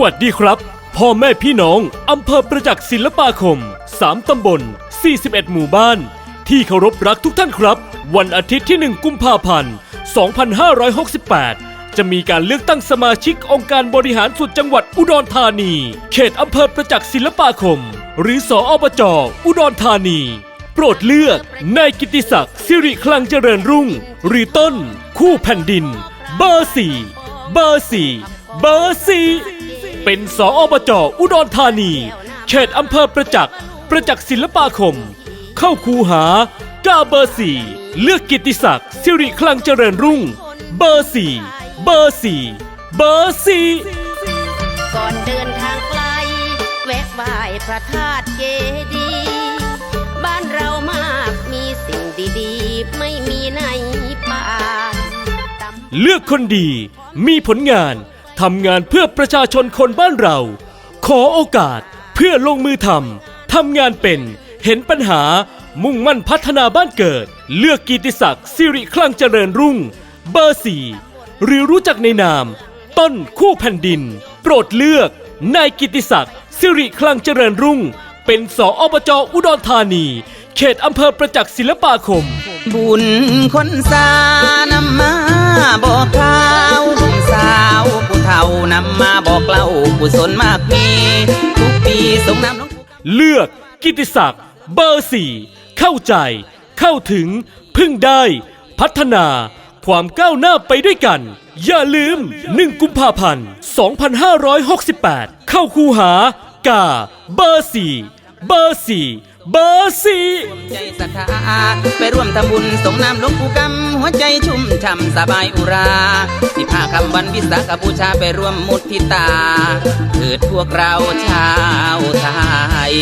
วัสดีครับ พ่อแม่พี่น้อง อำเภอประจักษ์ศิลปาคม 3 ตำบล 41 หมู่บ้าน ที่เคารพรักทุกท่านครับ วันอาทิตย์ที่ 1 กุมภาพันธ์ 2568 จะมีการเลือกตั้งสมาชิกองค์การบริหารส่วนจังหวัดอุดรธานี เขตอำเภอประจักษ์ศิลปาคม หรือสออบจอุดรธานี โปรดเลือกนายกิติศักดิ์สิริคลังเจริญรุ่ง หรือต้น คู่แผ่นดิน เบอร์สี่เบอร์สี่เบอร์สี่ เป็นสออบจอุดรธานี เขตอำเภอประจักษ์ประจักษ์ศิลปาคม เข้าคูหากาเบอร์สี่เลือกกิติศักดิ์สิริคลังเจริญรุ่ง เบอร์สี่เบอร์สี่เบอร์สี่ก่อนเดินทางไกล แวะไหว้พระธาตุเจดีย์บ้านเรามากมีสิ่งดีๆ ไม่มีในป่าตำเลือกคนดีมีผลงาน ทำงานเพื่อประชาชนคนบ้านเรา ขอโอกาสเพื่อลงมือทำ ทำงานเป็น เห็นปัญหา มุ่งมั่นพัฒนาบ้านเกิด เลือกกีติศักดิ์สิริคลังเจริญรุ่ง เบอร์สี่หรือรู้จักในนาม ต้นคู่แผ่นดิน โปรดเลือก นายกิติศักดิ์สิริคลังเจริญรุ่ง เป็นสออบจอุดรธานี เขตอำเภอประจักษ์ศิลปาคม บุญคนสานำมาบอกกล่าว กุศลมากมี ทุกปีสงน้ำหลวงปู่เลือกกิติศักดิ์เบอร์สี่เข้าใจ เข้าถึง พึ่งได้ พัฒนา ความก้าวหน้าไปด้วยกัน อย่าลืม 1 กุมภาพันธ์ 2568 เข้าคูหากา เบอร์สี่เบอร์สี่ เบอร์สี่ใจศรัทธาไปร่วมทำบุญส่งน้ำหลวงปู่กำหัวใจชุ่มช่ำสบายอุราสิบห้าคำวันวิสาขบูชาไปร่วมมุทิตาเถิดพวกเราชาวไทย